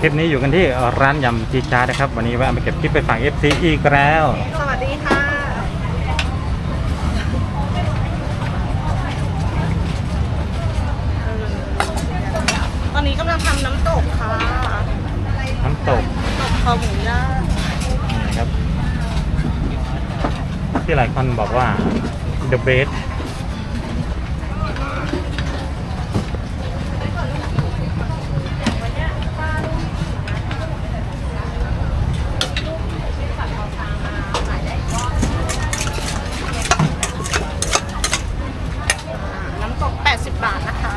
คลิปนี้อยู่กันที่ร้านยำจีจานะครับ วันนี้แวะมาเก็บคลิปไปฝาก FC อีกแล้ว สวัสดีค่ะ ตอนนี้กำลังทำน้ำตกค่ะ น้ำตกตกคอหมูย่างนี่ครับ ที่หลายคนบอกว่า the best น้ำตก 80 บาทนะคะ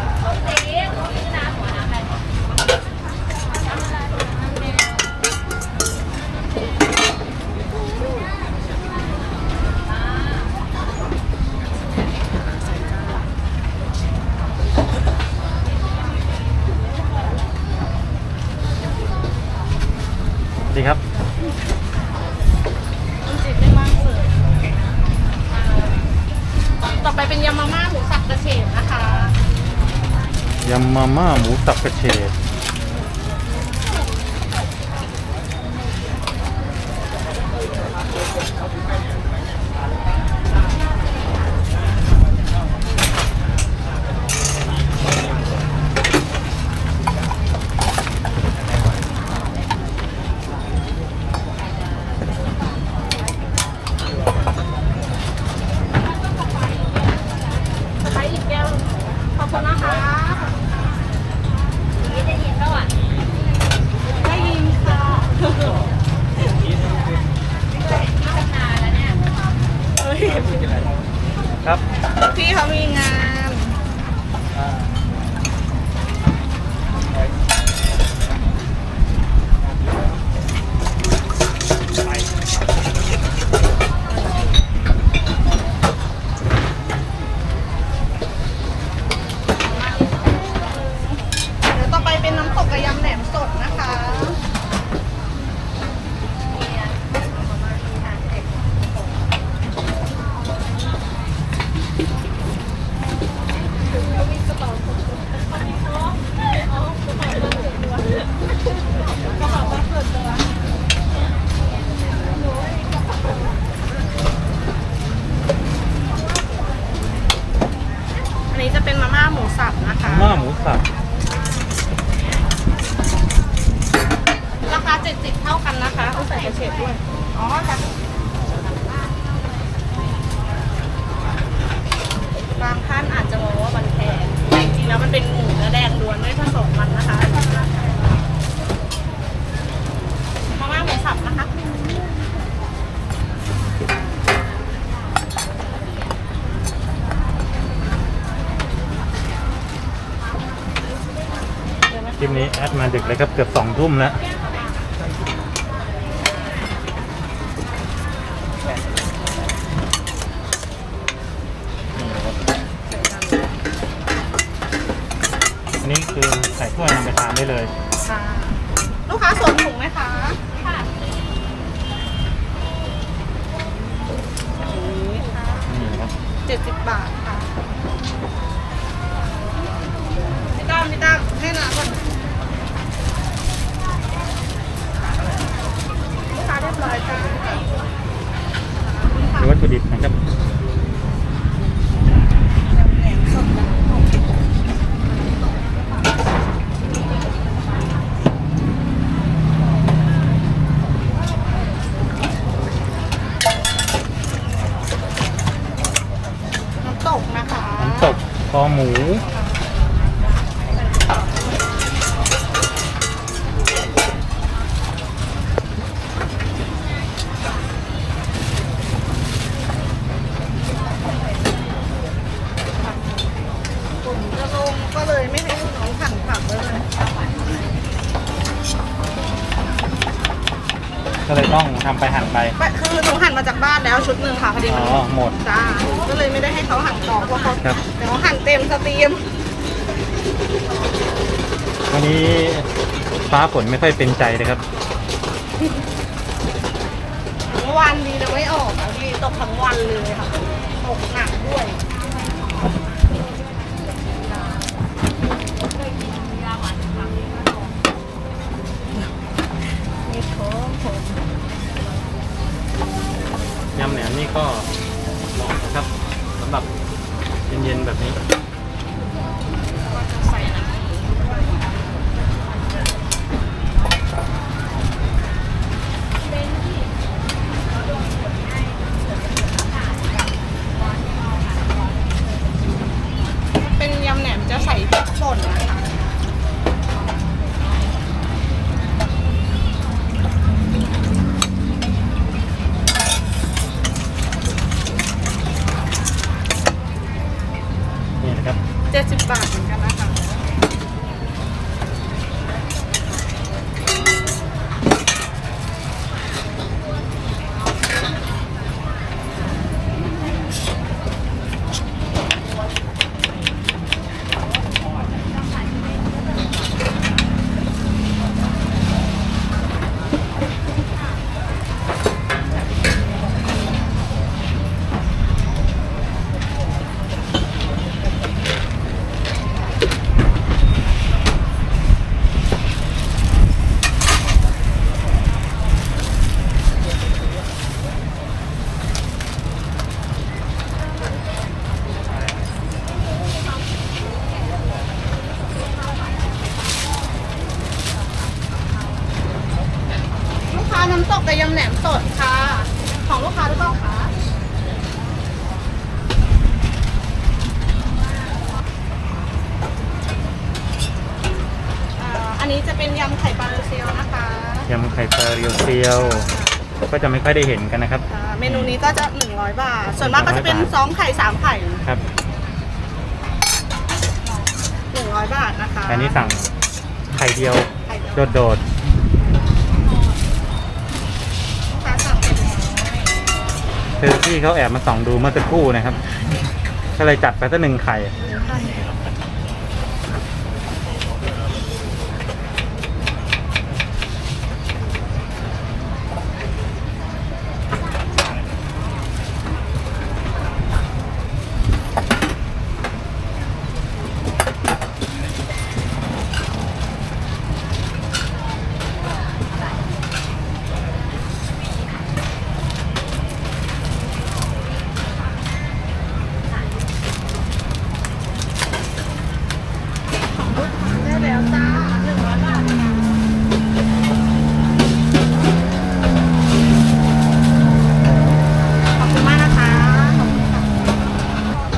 ดีครับต้องจิบไม่มากเลยต่อไปเป็นยำมาม่าหมูสับกระเฉดนะคะ ยำมาม่าหมูสับกระเฉดสไปซ์อีกแก้ว ขอบคุณนะคะได้ยินเปล่าอะได้ยินค่ะเฮ้ย ครับ พี่เขามีงาน เดี๋ยวต่อไปเป็นน้ำตกกระยำแหนมสดนะคะ อันนี้จะเป็นมาม่าหมูสับนะคะ มาม่าหมูสับ ราคา70เท่ากันนะคะต้องใส่กระเฉดด้วย อ๋อค่ะบางท่านอาจจะมองว่ามันแพงแต่จริงๆแล้วมันเป็นหมูเนื้อแดงล้วนไม่ผสมมันนะคะมาม่าหมูสับนะคะคลิปนี้แอดมาดึกเลยครับเกือบสองทุ่มแล้ว อันนี้ คือใส่ถ้วยนำไปทานได้เลย ค่ะ ลูกค้าสวมถุงไหมคะนี่ค่ะ นี่ครับ เจ็ดสิบบาทค่ะ พี่ตั้มพี่ตั้มให้น้ำก่อนลูกค้าเรียบร้อยจ้า คือวัตถุดิบนะครับ แหนมสดน้ำตกน้ำตกนะคะ น้ำตก คอหมูผมจะลงก็เลยไม่ให้ลูกน้องหั่นผักเลยก็เลยต้องทำไปหั่นไปไม่คือหนูหั่นมาจากบ้านแล้วชุดหนึ่งค่ะพอดีอ๋มันอหมด จ้าหนูก็เลยไม่ได้ให้เขาหั่นต่อเพราะเขา ครับ เดี๋ยวหั่นเต็มสตรีม วันนี้ฟ้าฝนไม่ค่อยเป็นใจเลยครับ ทั้งวันดีแต่ไม่ออกอะพี่ตกทั้งวันเลยค่ะ ตกหนักด้วยนี่โผมยำแหนมนี่ก็เหมาะนะครับสำหรับ เย็นๆแบบนี้ ก็จะใส่น้ำเป็นยำแหนมจะใส่พริกป่นนะคะ นี่นะครับ 70 บาทเหมือนกันนะคะ ลูกค้าน้ำตกกับยำแหนมสดค่ะ ของลูกค้าหรือเปล่าคะอ่าอันนี้จะเป็นยำไข่ปลาเรเซียวนะคะยำไข่ปลาเรียวเซียว ก็จะไม่ค่อยได้เห็นกันนะครับ อ่าเมนูนี้ก็จะ 100 บาท ส่วนมากก็จะเป็น 100บาทสองไข่สามไข่ ครับ 100 บาทนะคะอันนี้สั่งไข่เดียวไข่เดียวโดด คือพี่เขาแอบมาส่องดูเมื่อสักครู่นะครับ ก็เลยจัดไปสักหนึ่งไข่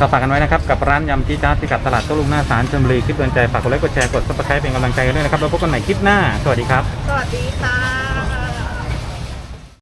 ก็ฝากกันไว้นะครับ กับร้านยำจีจ้าที่กัดตลาดโต้ลุงหน้าสารชลบุรีคลิปเตือนใจฝากกดไลค์กดแชร์กดซับสไครป์เป็นกำลังใจกันด้วยนะครับแล้วพบกันใหม่คลิปหน้า สวัสดีครับ สวัสดีค่ะ